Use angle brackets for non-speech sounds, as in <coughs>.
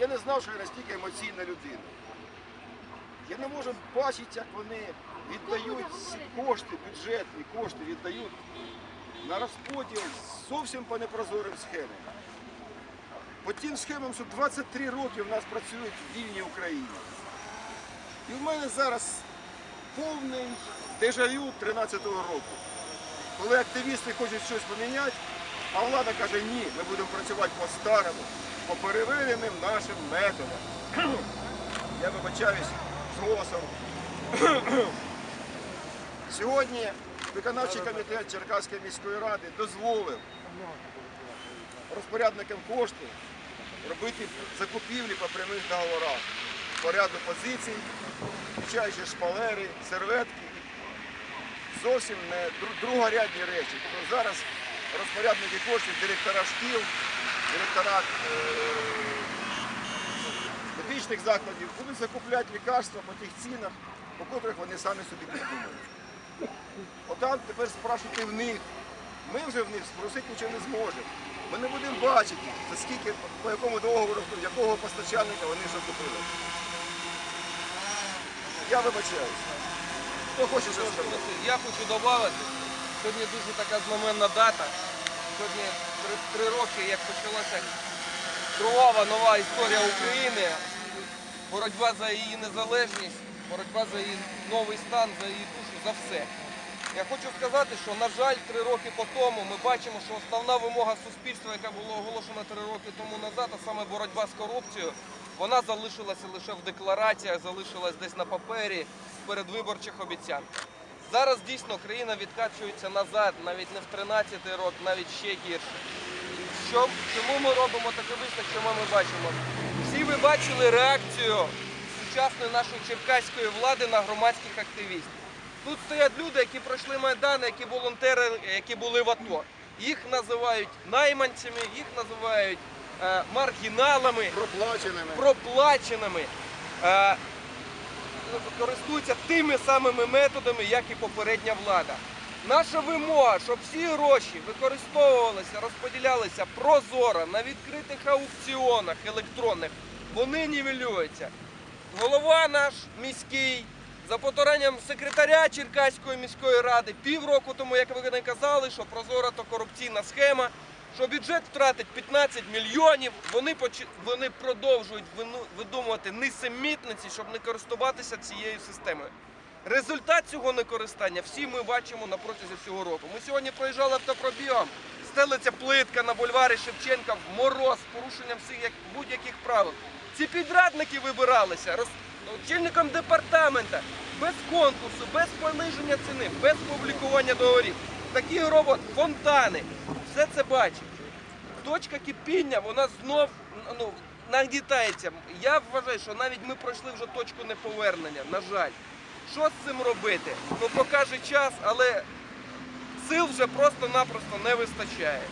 Я, не знав, що я настільки емоційна людина. Я не можу бачити, як вони віддають кошти, бюджетні кошти віддають на розподіл зовсім по непрозорим схемам. По тим схемам, що 23 роки в нас працюють в вільній Україні. І в мене зараз повний дежавю 13-го року. Коли активісти хочуть щось поміняти, а влада каже, ні, ми будемо працювати по-старому, по перевіреним нашим методам. Я вибачаюсь з. <coughs> Сьогодні виконавчий комітет Черкаської міської ради дозволив розпорядникам коштів робити закупівлі по прямих договорах по ряду позицій, включаючи шпалери, серветки зовсім не другорядні речі. Тобто зараз розпорядники коштів, директора шкіл, директора е, медичних закладів будуть закупляти лікарства по тих цінах, по котрих вони самі собі придумали. Отам тепер спрашувати в них. Ми вже в них спросити нічого не зможемо. Ми не будемо бачити, за скільки, по якому договору, якого постачальника вони вже купили. Я вибачаюся. Хто хоче щось сказати? Я хочу додати, сьогодні дуже така знаменна дата. Сьогодні три, роки, як почалася кровава нова історія України, боротьба за її незалежність, боротьба за її новий стан, за її душу, за все. Я хочу сказати, що, на жаль, три роки по тому ми бачимо, що основна вимога суспільства, яка була оголошена три роки тому назад, а саме боротьба з корупцією, вона залишилася лише в деклараціях, залишилась десь на папері з передвиборчих обіцянок. Зараз дійсно країна відкачується назад, навіть не в 13-й рок, навіть ще гірше. Що, чому ми робимо такий висновок, що ми бачимо? Всі ви бачили реакцію сучасної нашої черкаської влади на громадських активістів. Тут стоять люди, які пройшли Майдан, які волонтери, які були в АТО. Їх називають найманцями, їх називають е, маргіналами, Проплаченими. проплаченими. Е, користуються тими самими методами, як і попередня влада. Наша вимога, щоб всі гроші використовувалися, розподілялися прозоро на відкритих аукціонах електронних, вони нівелюються. Голова наш міський, за повторенням секретаря Черкаської міської ради, півроку тому, як ви не казали, що прозора то корупційна схема, що бюджет втратить 15 мільйонів, вони, почи- вони продовжують видумувати несемітниці, щоб не користуватися цією системою. Результат цього некористання всі ми бачимо на протязі всього року. Ми сьогодні проїжджали автопробігом, стелиться плитка на бульварі Шевченка в мороз з порушенням всіх будь-яких правил. Ці підрадники вибиралися роз... очільником департамента без конкурсу, без пониження ціни, без публікування договорів. Такі робот, фонтани, все це бачить. Точка кипіння, вона знов ну, нагнітається. Я вважаю, що навіть ми пройшли вже точку неповернення, на жаль. Що з цим робити? Ну покаже час, але сил вже просто-напросто не вистачає.